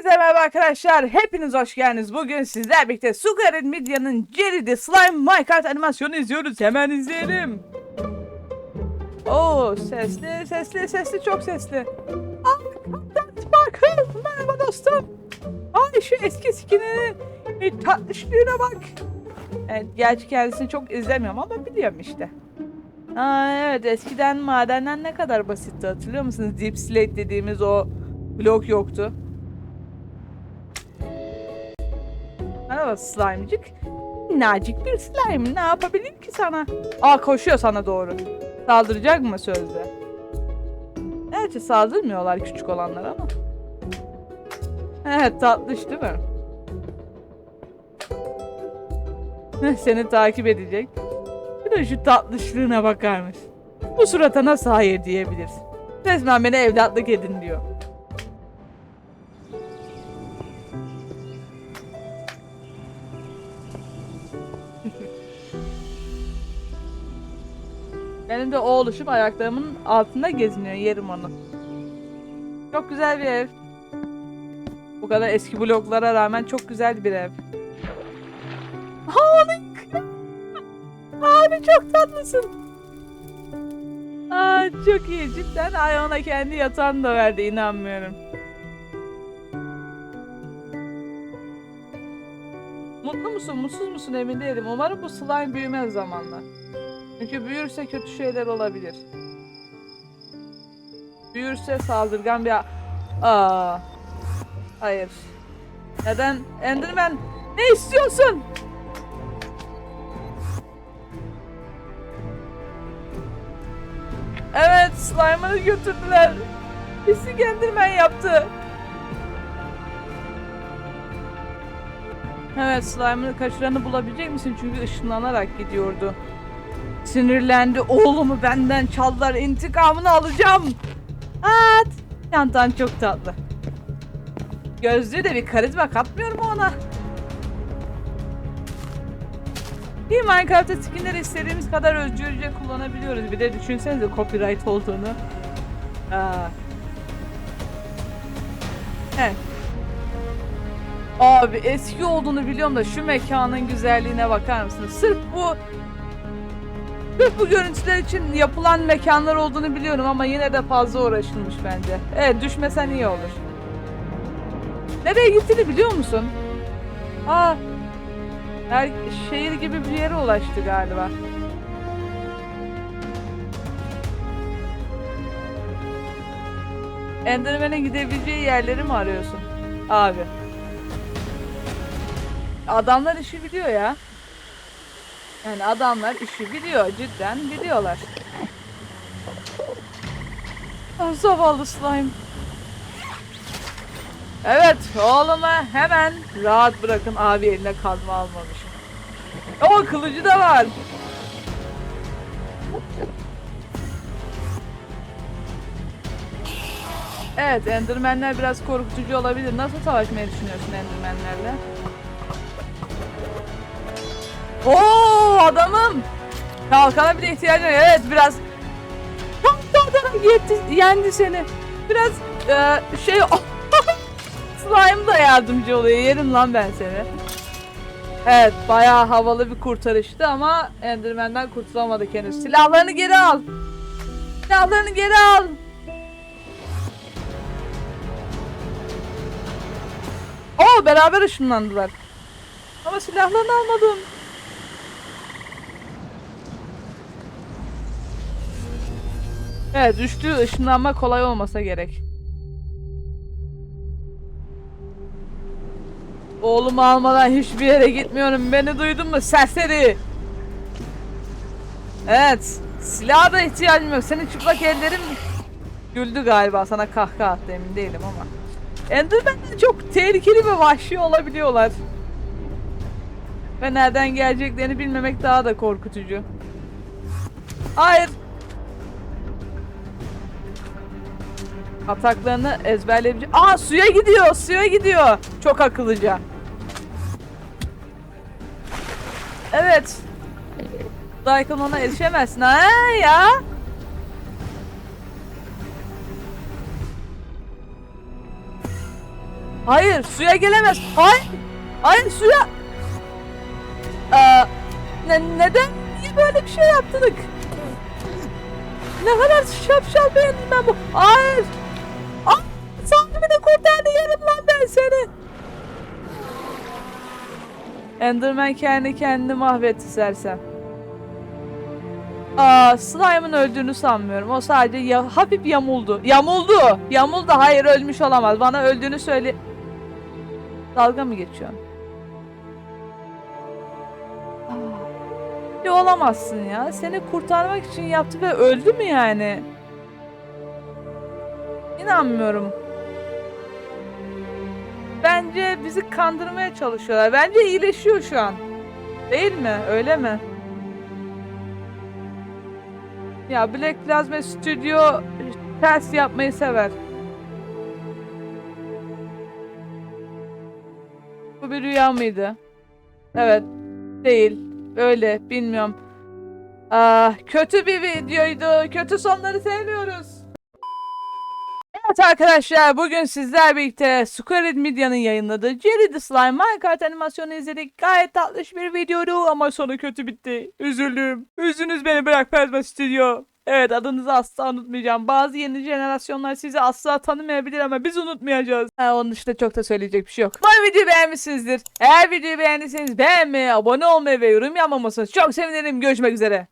Herkese merhaba arkadaşlar. Hepiniz hoş geldiniz. Bugün sizler birlikte Sugar'ın Midya'nın Jerry'de Slime Minecraft animasyonu izliyoruz. Hemen izleyelim. Oo sesli sesli sesli çok sesli. Sparkle. Merhaba dostum. Ay şu eski skininin bir tatlışlığına bak. Evet gerçi kendisini çok izlemiyorum ama biliyorum işte. Aa, evet eskiden madenler ne kadar basitti hatırlıyor musunuz? Deep Slate dediğimiz o blok yoktu. Merhaba slime'cık. Nacik bir slime. Ne yapabilirim ki sana? Aa koşuyor sana doğru. Saldıracak mı sözde? Gerçi saldırmıyorlar küçük olanlar ama. Evet tatlış değil mi? Seni takip edecek. Bir de şu tatlışlığına bakar mısın? Bu surata nasıl hayır diyebilirsin? Resmen beni evlatlık edin diyor. Benim de o oluşum ayaklarımın altında geziniyor. Yerim onu. Çok güzel bir ev. Bu kadar eski bloklara rağmen çok güzel bir ev. Harika. Abi çok tatlısın. Aa, çok iyi cidden. Ay ona kendi yatağını da verdi inanmıyorum. Mutlu musun, mutsuz musun emin değilim. Umarım bu slime büyümez zamanla. Çünkü büyürse kötü şeyler olabilir. Büyürse saldırgan bir... Aa. Hayır. Neden? Enderman ne istiyorsun? Evet, slime'ını götürdüler. Pislik Enderman yaptı. Evet, slime'ını kaçıranı bulabilecek misin? Çünkü ışınlanarak gidiyordu. Sinirlendi. Oğlumu benden çaldılar. İntikamını alacağım. At. Yantan çok tatlı. Gözlüğü de bir karizma katmıyor mu ona? Bir Minecraft'ta skinleri istediğimiz kadar özgürce kullanabiliyoruz. Bir de düşünsenize copyright olduğunu. Aa. Evet. Abi eski olduğunu biliyorum da şu mekanın güzelliğine bakar mısınız? Sırf bu bu görüntüler için yapılan mekanlar olduğunu biliyorum ama yine de fazla uğraşılmış bence. Evet düşmesen iyi olur. Nereye gittiğini biliyor musun? Aa, her şehir gibi bir yere ulaştı galiba. Enderman'e gidebileceği yerleri mi arıyorsun? Abi. Adamlar işi biliyor ya. Yani adamlar işi biliyor. Cidden biliyorlar. Zavallı slime. Evet oğlumu hemen rahat bırakın abi eline kazma almamış. O kılıcı da var. Evet endermenler biraz korkutucu olabilir. Nasıl savaşmayı düşünüyorsun endermenlerle? Oo adamım. Kalkana bile ihtiyacın var. Evet biraz çok da yetti, yendi seni. Biraz e, şey slime da yardımcı oluyor. Yerim lan ben seni. Evet bayağı havalı bir kurtarıştı ama Enderman'den kurtulamadık henüz. Silahlarını geri al. Silahlarını geri al. Oo beraber ışınlandılar. Ama silahlarını almadım. Evet düştüğü ışınlanma kolay olmasa gerek. Oğlumu almadan hiçbir yere gitmiyorum. Beni duydun mu serseri? Evet. Silaha da ihtiyacım yok. Senin çıplak ellerin güldü galiba. Sana kahkaha attı emin değilim ama. Enderman'ler çok tehlikeli ve vahşi olabiliyorlar. Ve nereden geleceklerini bilmemek daha da korkutucu. Hayır. Ataklarını ezberleyebilecek. Aa suya gidiyor, suya gidiyor. Çok akıllıca. Evet. Daikon ona erişemezsin. Ha ya. Hayır suya gelemez. Hayır. Hayır suya. Aa, ne, neden? Niye böyle bir şey yaptık? Ne kadar şapşal beğendim ben bu. Hayır. Seni. Enderman kendi kendini mahvetti sersem. Aa, Slime'ın öldüğünü sanmıyorum. O sadece ya, hafif yamuldu. Yamuldu. Yamuldu. Hayır ölmüş olamaz. Bana öldüğünü söyle. Dalga mı geçiyorsun? Aa, olamazsın ya. Seni kurtarmak için yaptı ve öldü mü yani? İnanmıyorum. Bence bizi kandırmaya çalışıyorlar. Bence iyileşiyor şu an. Değil mi? Öyle mi? Ya Black Plasma Studio ters yapmayı sever. Bu bir rüya mıydı? Evet. Değil. Öyle. Bilmiyorum. Ah, kötü bir videoydu. Kötü sonları sevmiyoruz. Evet arkadaşlar bugün sizler birlikte Squared Media'nın yayınladığı Jerry the Slime Minecraft animasyonu izledik. Gayet tatlış bir videoydu ama sonu kötü bitti. Üzüldüm. Üzünüz beni bırak Plasma Studio. Evet adınızı asla unutmayacağım. Bazı yeni jenerasyonlar sizi asla tanımayabilir ama biz unutmayacağız. Ha, onun dışında çok da söyleyecek bir şey yok. Umarım videoyu beğenmişsinizdir. Eğer videoyu beğendiyseniz beğenmeyi, abone olmayı ve yorum yapmamasını çok sevinirim. Görüşmek üzere.